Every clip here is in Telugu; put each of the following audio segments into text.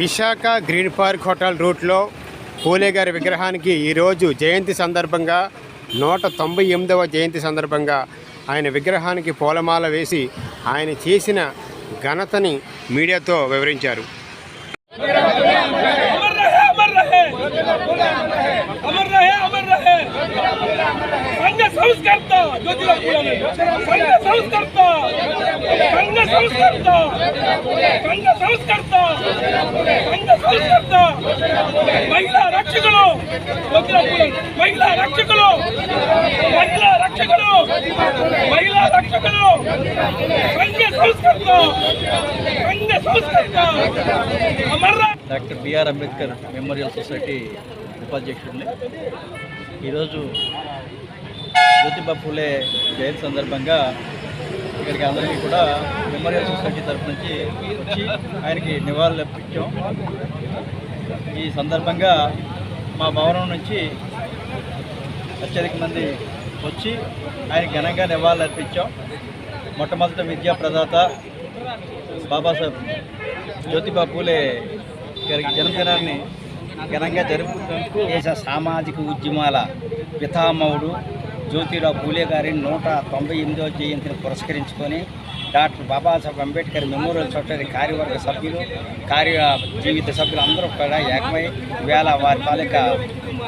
విశాఖ గ్రీన్ పార్క్ హోటల్ రూట్లో పూలే గారి విగ్రహానికి ఈరోజు జయంతి సందర్భంగా నూట తొంభై ఎనిమిదవ జయంతి సందర్భంగా ఆయన విగ్రహానికి పూలమాల వేసి ఆయన చేసిన ఘనతని మీడియాతో వివరించారు. ಸಂಸ್ಕರ್ತ! ಯೋಧರ ಗುಣನೆ ಸಂಘ ಸಂಸ್ಕರ್ತ! ಯೋಧರ ಗುಣನೆ ಸಂಘ ಸಂಸ್ಕರ್ತ! ಯೋಧರ ಸಂಘ ಸಂಸ್ಕರ್ತ! ಮಹಿಳಾ ರಕ್ಷಕರು! ಯೋಧರ ಮಹಿಳಾ ರಕ್ಷಕರು! ಮಹಿಳಾ ರಕ್ಷಕರು! ಮಹಿಳಾ ರಕ್ಷಕರು! ಯೋಧರ ಸಂಘ ಸಂಸ್ಕರ್ತ! ಯೋಧರ ಸಂಘ ಸಂಸ್ಕರ್ತ! ಯೋಧರ ಗುಣನೆ ಅಮರ doctor B R Ambedkar memorial society ಉಪಾಧ್ಯಕ್ಷರಾದ ಈರೋಜು జ్యోతిబా ఫూలే జయంతి సందర్భంగా ఇక్కడికి అందరికీ కూడా మెమోరియల్ సొసైటీ తరఫు నుంచి వచ్చి ఆయనకి నివాళులు అర్పించాం. ఈ సందర్భంగా మా భవనం నుంచి అత్యధిక మంది వచ్చి ఆయన ఘనంగా నివాళులు అర్పించాం. మొట్టమొదటి విద్యా ప్రదాత బాబాసాహెబ్ జ్యోతిబా పూలే గారికి జన్మదినాన్ని ఘనంగా జరుపుకుంటూ దేశ సామాజిక ఉద్యమాల పితామహుడు జ్యోతిరావు పూలే గారి నూట తొంభై ఎనిమిదవ జయంతిని పురస్కరించుకొని doctor Babasaheb Ambedkar memorial society కార్యవర్గ సభ్యులు కార్య జీవిత సభ్యులు అందరూ కూడా ఏకమై వేళ వారి తాలూకా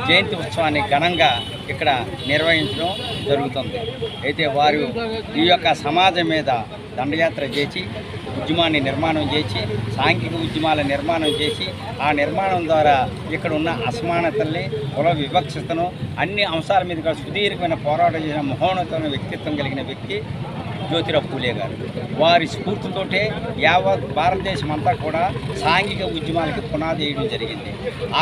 జయంతి ఉత్సవాన్ని ఘనంగా ఇక్కడ నిర్వహించడం జరుగుతుంది. అయితే వారు ఈ యొక్క సమాజం మీద దండయాత్ర చేసి ఉద్యమాన్ని నిర్మాణం చేసి సాంఘిక ఉద్యమాల నిర్మాణం చేసి ఆ నిర్మాణం ద్వారా ఇక్కడ ఉన్న అసమానతల్ని కుల వివక్షతను అన్ని అంశాల మీద కూడా సుదీర్ఘమైన పోరాటం చేసిన మహోన్నతమైన వ్యక్తిత్వం కలిగిన వ్యక్తి జ్యోతిరావు పూలే గారు వారి స్ఫూర్తితోటే యావత్ భారతదేశం అంతా కూడా సాంఘిక ఉద్యమాలకి పునాది వేయడం జరిగింది.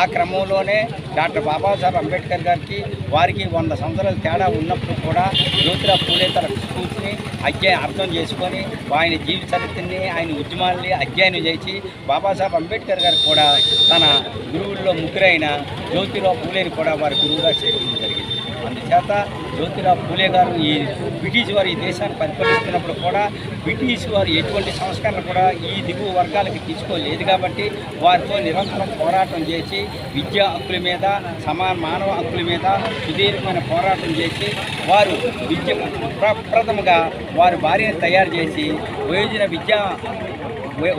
ఆ క్రమంలోనే డాక్టర్ బాబాసాహెబ్ అంబేద్కర్ గారికి వారికి వంద సంవత్సరాల తేడా ఉన్నప్పుడు కూడా జ్యోతిరావు పూలే తన స్ఫూర్తిని అధ్యయనం అర్థం చేసుకొని ఆయన జీవిత చరిత్రని ఆయన ఉద్యమాల్ని అధ్యయనం చేసి బాబాసాహెబ్ అంబేద్కర్ గారు కూడా తన గురువుల్లో ముగ్గురైన జ్యోతిరావు పూలేని కూడా వారి గురువుగా చేయడం జరిగింది. అందుచేత జ్యోతిరావు పూలే గారు ఈ బ్రిటిష్ వారు ఈ దేశాన్ని పరిపాలిస్తున్నప్పుడు కూడా బ్రిటిష్ వారు ఎటువంటి సంస్కరణ కూడా ఈ దిగువ వర్గాలకి తీసుకోలేదు కాబట్టి వారితో నిరంతరం పోరాటం చేసి విద్యా హక్కుల మీద సమాన మానవ హక్కుల మీద సుదీర్ఘమైన పోరాటం చేసి వారు విద్య ప్రప్రథముగా వారి భార్యను తయారు చేసి వయోజన విద్యా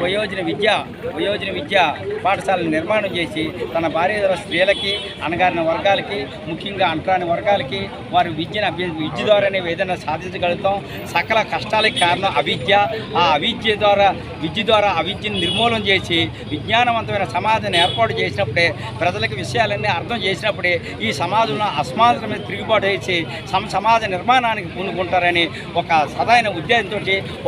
వయోజన విద్య వయోజన విద్య పాఠశాలను నిర్మాణం చేసి తన భార్య ద్వారా స్త్రీలకి అణగారిన వర్గాలకి ముఖ్యంగా అంటరాని వర్గాలకి వారి విద్యను అభ్య విద్య ద్వారానే ఏదైనా సాధించగలుగుతాం. సకల కష్టాలకి కారణం అవిద్య. ఆ అవిద్య ద్వారా విద్య ద్వారా అవిద్యను నిర్మూలన చేసి విజ్ఞానవంతమైన సమాజాన్ని ఏర్పాటు చేసినప్పుడే ప్రజలకు విషయాలన్నీ అర్థం చేసినప్పుడే ఈ సమాజంలో అసమానతల మీద తిరుగుబాటు చేసి సమ సమాజ నిర్మాణానికి పూనుకుంటారని ఒక సదైన ఉద్దేశంతో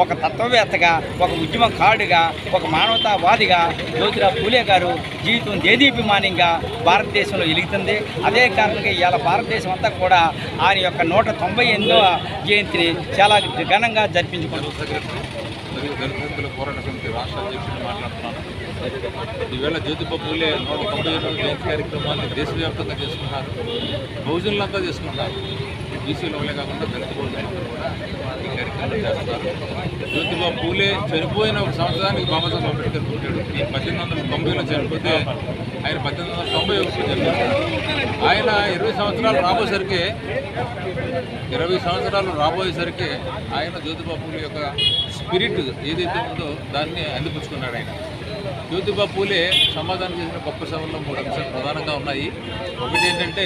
ఒక తత్వవేత్తగా ఒక ఉద్యమకారుడిగా ఒక మానవతావాదిగా జ్యోతిరావు పూలే గారు జీవితం దేదీప్యమానంగా భారతదేశంలో వెలుగుతుంది అదే కారణంగా ఇవాళ భారతదేశం అంతా కూడా ఆయన యొక్క నూట తొంభై ఎనిమిదవ జయంతిని చాలా ఘనంగా జరిపించుకుంటుంది. మరియు ఈవేళ జ్యోతిబా పూలే నూట తొంభై ఎనిమిది జయంతి కార్యక్రమాన్ని దేశవ్యాప్తంగా చేసుకుంటారు. బహుజనులంతా చేసుకుంటారు. బీసీలు కాకుండా దళిత బహుజనులందరూ కార్యక్రమం చేస్తారు జ్యోతిబా పూలే చనిపోయిన ఒక సంవత్సరానికి బాబాసాహెబ్ అంబేద్కర్ పుట్టాడు. ఈ పద్దెనిమిది వందల తొంభైలో చనిపోతే ఆయన పద్దెనిమిది వందల తొంభై ఒకటి జన్మించాడు ఆయన ఇరవై సంవత్సరాలు రాబోసరికి ఇరవై సంవత్సరాలు రాబోయేసరికి ఆయన జ్యోతిబా పూలే యొక్క స్పిరిట్ ఏదైతే ఉందో దాన్ని అందిపుచ్చుకున్నాడు ఆయన. జ్యోతిబా పూలే సమాధానం చేసిన గొప్ప సభల్లో మూడు అంశాలు ప్రధానంగా ఉన్నాయి. ఒకటి ఏంటంటే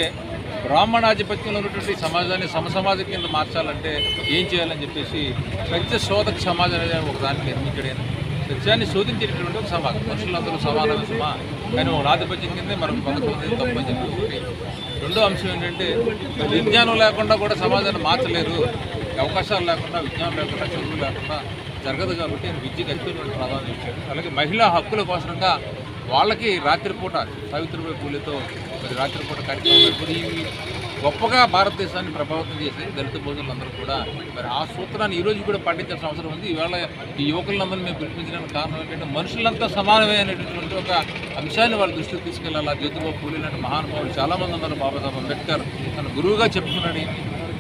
బ్రాహ్మణాధిపత్యంలో ఉన్నటువంటి సమాజాన్ని సమసమాజం కింద మార్చాలంటే ఏం చేయాలని చెప్పేసి సత్య శోధక సమాజం అనేది ఒక దాన్ని నిర్మించడం సత్యాన్ని శోధించేటటువంటి ఒక సమాజం. మనుషులందరూ సమానమే సమా. కానీ ఒక ఆధిపత్యం కిందే మనం బతకలేదు తప్పని చెప్పి. ఒకటి రెండో అంశం ఏంటంటే విజ్ఞానం లేకుండా కూడా సమాజాన్ని మార్చలేరు అవకాశాలు లేకుండా విజ్ఞానం లేకుండా చదువు లేకుండా జరగదు కాబట్టి విద్య విద్యకు అత్యున్నటువంటి ప్రాధాన్యత ఇచ్చాడు. అలాగే మహిళా హక్కుల కోసంగా వాళ్ళకి రాత్రిపూట సావిత్రిబాయి పూలతో మరి రాత్రిపూట కార్యక్రమం ఇవి గొప్పగా భారతదేశాన్ని ప్రభావితం చేసి దళిత బోధనలందరూ కూడా మరి ఆ సూత్రాన్ని ఈరోజు కూడా పాటించాల్సిన అవసరం ఉంది. ఈవేళ ఈ యువకులందరినీ మేము పిలిపించడానికి కారణం ఏంటంటే మనుషులంతా సమానమే అనేటటువంటి ఒక అంశాన్ని వాళ్ళ దృష్టికి తీసుకెళ్ళాలి. జ్యోతిబాబు పూలే లాంటి మహానుభావులు చాలామంది ఉన్నారు. బాబాసాహెబ్ అంబేద్కర్ తన గురువుగా చెప్పుకున్నాడు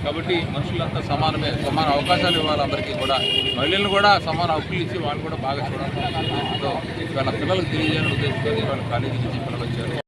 కాబట్టి మనుషులంతా సమానమే సమాన అవకాశాలు ఇవ్వాలి అందరికీ కూడా. మహిళలను కూడా సమాన హక్కులు ఇచ్చి వాళ్ళు కూడా బాగా చూడాలి. వాళ్ళ పిల్లలకు తెలియజేయాలని ఉద్దేశంతో వాళ్ళ కాలేజీ నుంచి పిల్లలు వచ్చారు.